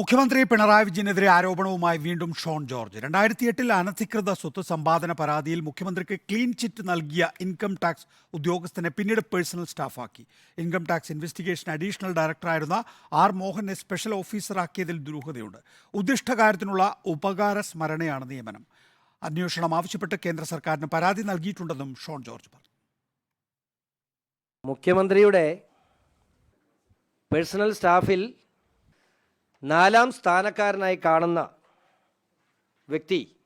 മുഖ്യമന്ത്രി പിണറായി വിജയനെതിരെ ആരോപണവുമായി വീണ്ടും ഷോൺ ജോർജ്. രണ്ടായിരത്തി എട്ടിൽ അനധികൃത സ്വത്ത് സമ്പാദന പരാതിയിൽ മുഖ്യമന്ത്രിക്ക് ക്ലീൻ ചിറ്റ് നൽകിയ ഇൻകം ടാക്സ് ഉദ്യോഗസ്ഥനെ പിന്നീട് പേഴ്സണൽ സ്റ്റാഫാക്കി. ഇൻകം ടാക്സ് ഇൻവെസ്റ്റിഗേഷൻ അഡീഷണൽ ഡയറക്ടറായിരുന്ന ആർ മോഹനെ സ്പെഷ്യൽ ഓഫീസറാക്കിയതിൽ ദുരൂഹതയുണ്ട്. ഉദ്ദിഷ്ടകാര്യത്തിനുള്ള ഉപകാര സ്മരണയാണ് നിയമനം. അന്വേഷണം ആവശ്യപ്പെട്ട് കേന്ദ്ര സർക്കാരിന് പരാതി നൽകിയിട്ടുണ്ടെന്നും ഷോൺ ജോർജ് പറഞ്ഞു. മുഖ്യമന്ത്രിയുടെ പേഴ്സണൽ സ്റ്റാഫിൽ നാലാം സ്ഥാനക്കാരനായി കാണുന്ന വ്യക്തി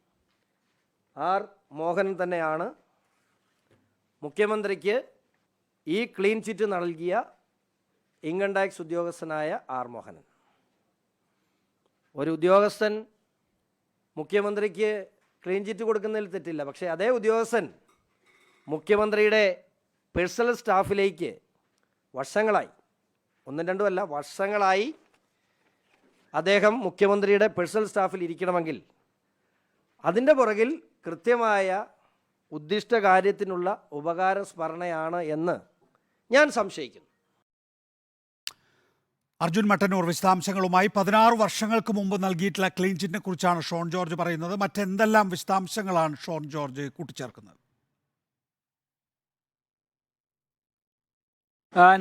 ആർ മോഹൻ തന്നെയാണ്. മുഖ്യമന്ത്രിക്ക് ഈ ക്ലീൻ ചിറ്റ് നൽകിയ ഇൻകം ടാക്സ് ഉദ്യോഗസ്ഥനായ ആർ മോഹനൻ. ഒരു ഉദ്യോഗസ്ഥൻ മുഖ്യമന്ത്രിക്ക് ക്ലീൻ ചിറ്റ് കൊടുക്കുന്നതിൽ തെറ്റില്ല. പക്ഷേ അതേ ഉദ്യോഗസ്ഥൻ മുഖ്യമന്ത്രിയുടെ പേഴ്സണൽ സ്റ്റാഫിലേക്ക് വർഷങ്ങളായി ഒന്നും രണ്ടുമല്ല വർഷങ്ങളായി അദ്ദേഹം മുഖ്യമന്ത്രിയുടെ പേഴ്സണൽ സ്റ്റാഫിൽ ഇരിക്കണമെങ്കിൽ അതിന്റെ പുറകിൽ കൃത്യമായ ഉദ്ദിഷ്ട കാര്യത്തിനുള്ള ഉപകാര സ്മരണയാണ് എന്ന് ഞാൻ സംശയിക്കുന്നു. അർജുൻ മട്ടന്നൂർ വിശദാംശങ്ങളുമായി പതിനാറ് വർഷങ്ങൾക്ക് മുമ്പ് നൽകിയിട്ടുള്ള ക്ലീൻ ചിറ്റിനെ കുറിച്ചാണ് ഷോൺ ജോർജ് പറയുന്നത്. മറ്റെന്തെല്ലാം വിശദാംശങ്ങളാണ് ഷോൺ ജോർജ് കൂട്ടിച്ചേർക്കുന്നത്?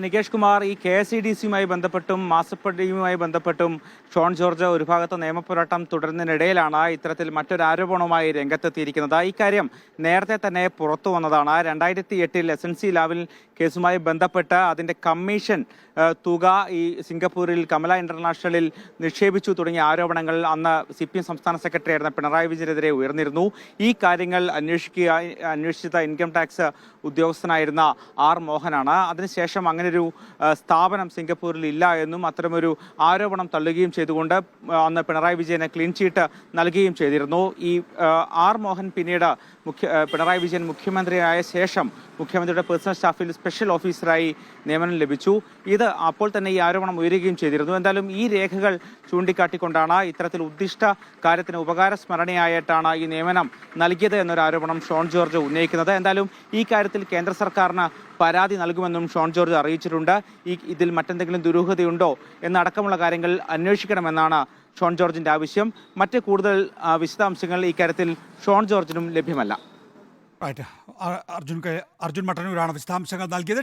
നികേഷ് കുമാർ ഈ കെ എസ് ഇ ഡി സിയുമായി ബന്ധപ്പെട്ടും മാസപ്പടിയുമായി ബന്ധപ്പെട്ടും ഷോൺ ജോർജ് ഒരു ഭാഗത്ത് നിയമപോരാട്ടം തുടരുന്നതിനിടയിലാണ് ഇത്തരത്തിൽ മറ്റൊരു ആരോപണവുമായി രംഗത്തെത്തിയിരിക്കുന്നത്. ഇക്കാര്യം നേരത്തെ തന്നെ പുറത്തു വന്നതാണ്. രണ്ടായിരത്തി എട്ടിൽ എസ് എൻ സി ലാവിൽ കേസുമായി ബന്ധപ്പെട്ട് അതിന്റെ കമ്മീഷൻ തുക ഈ സിംഗപ്പൂരിൽ കമല ഇന്റർനാഷണലിൽ നിക്ഷേപിച്ചു തുടങ്ങിയ ആരോപണങ്ങൾ അന്ന് സി പി എം സംസ്ഥാന സെക്രട്ടറി ആയിരുന്ന പിണറായി വിജയനെതിരെ ഉയർന്നിരുന്നു. ഈ കാര്യങ്ങൾ അന്വേഷിക്കുക അന്വേഷിച്ച ഇൻകം ടാക്സ് ഉദ്യോഗസ്ഥനായിരുന്ന ആർ മോഹനാണ്. അതിനുശേഷം അങ്ങനൊരു ഒരു സ്ഥാപനം സിംഗപ്പൂരിൽ ഇല്ല എന്നും അത്തരമൊരു ആരോപണം തള്ളുകയും ചെയ്തുകൊണ്ട് അന്ന് പിണറായി വിജയനെ ക്ലീൻ ചീട്ട് നൽകുകയും ചെയ്തിരുന്നു. ഈ ആർ മോഹൻ പിന്നീട് മുഖ്യ പിണറായി വിജയൻ മുഖ്യമന്ത്രിയായ ശേഷം മുഖ്യമന്ത്രിയുടെ പേഴ്സണൽ സ്റ്റാഫിൽ സ്പെഷ്യൽ ഓഫീസറായി നിയമനം ലഭിച്ചു. ഇത് അപ്പോൾ തന്നെ ഈ ആരോപണം ഉയരുകയും ചെയ്തിരുന്നു. എന്തായാലും ഈ രേഖകൾ ചൂണ്ടിക്കാട്ടിക്കൊണ്ടാണ് ഇത്തരത്തിൽ ഉദ്ദിഷ്ട കാര്യത്തിന് ഉപകാര സ്മരണയായിട്ടാണ് ഈ നിയമനം നൽകിയത് എന്നൊരു ആരോപണം ഷോൺ ജോർജ് ഉന്നയിക്കുന്നത്. എന്തായാലും ഈ കാര്യത്തിൽ കേന്ദ്ര സർക്കാരിന് പരാതി നൽകുമെന്നും ഷോൺ ജോർജ് അറിയിച്ചിട്ടുണ്ട്. ഈ ഇതിൽ മറ്റെന്തെങ്കിലും ദുരൂഹതയുണ്ടോ എന്നടക്കമുള്ള കാര്യങ്ങൾ അന്വേഷിക്കണമെന്നാണ് ഷോൺ ജോർജിന്റെ ആവശ്യം. മറ്റ് കൂടുതൽ വിശദാംശങ്ങൾ ഈ കാര്യത്തിൽ ഷോൺ ജോർജിനും ലഭ്യമല്ല. അർജുൻ അർജുൻ മട്ടന്നൂരാണ് വിശദാംശങ്ങൾ നൽകിയത്.